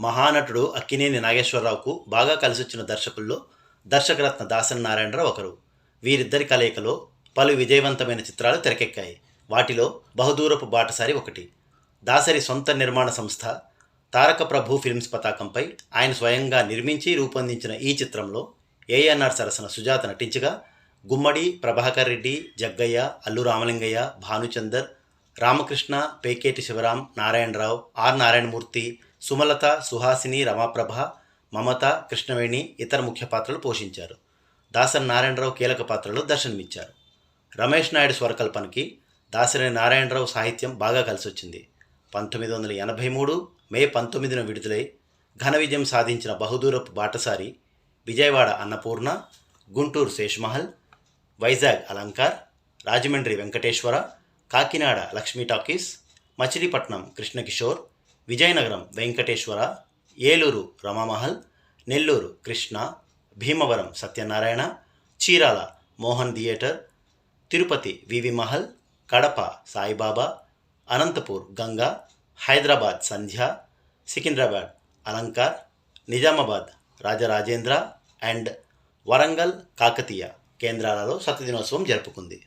మహానటుడు అక్కినేని నాగేశ్వరరావుకు బాగా కలిసొచ్చిన దర్శకుల్లో దర్శకరత్న దాసరి నారాయణరావు ఒకరు. వీరిద్దరి కలయికలో పలు విజయవంతమైన చిత్రాలు తెరకెక్కాయి. వాటిలో బహుదూరపు బాటసారి ఒకటి. దాసరి సొంత నిర్మాణ సంస్థ తారక ప్రభు ఫిల్మ్స్ పతాకంపై ఆయన స్వయంగా నిర్మించి రూపొందించిన ఈ చిత్రంలో ఏఎన్ఆర్ సరసన సుజాత నటించగా గుమ్మడి ప్రభాకర్ రెడ్డి జగ్గయ్య అల్లు రామలింగయ్య భానుచందర్ రామకృష్ణ పేకేటి శివరాం నారాయణరావు ఆర్ నారాయణమూర్తి సుమలత సుహాసిని రమాప్రభ మమత కృష్ణవేణి ఇతర ముఖ్య పాత్రలు పోషించారు. దాసరి నారాయణరావు కీలక పాత్రలో దర్శనమిచ్చారు. రమేష్ నాయుడు స్వరకల్పనకి దాసరి నారాయణరావు సాహిత్యం బాగా కలిసొచ్చింది. పంతొమ్మిది వందల ఎనభై మూడు మే పంతొమ్మిదిన విడుదలై ఘన విజయం సాధించిన Bahudoorapu Batasari Vijayawada Annapurna Guntur Sesh Mahal Vizag Alankar Rajahmundry Venkateswara Kakinada Lakshmi talkies Machilipatnam Krishna Kishore Vizianagaram Venkateswara Eluru Rama Mahal Nellore Krishna Bhimavaram Satyanarayana Chirala Mohan theatre Tirupati V V Mahal Kadapa Sai Baba Anantapur Ganga Hyderabad Sandhya Secunderabad Alankar Nizamabad Rajarajendra and Warangal Kakatiya కేంద్రాలలో సతదినోత్సవం జరుపుకుంది.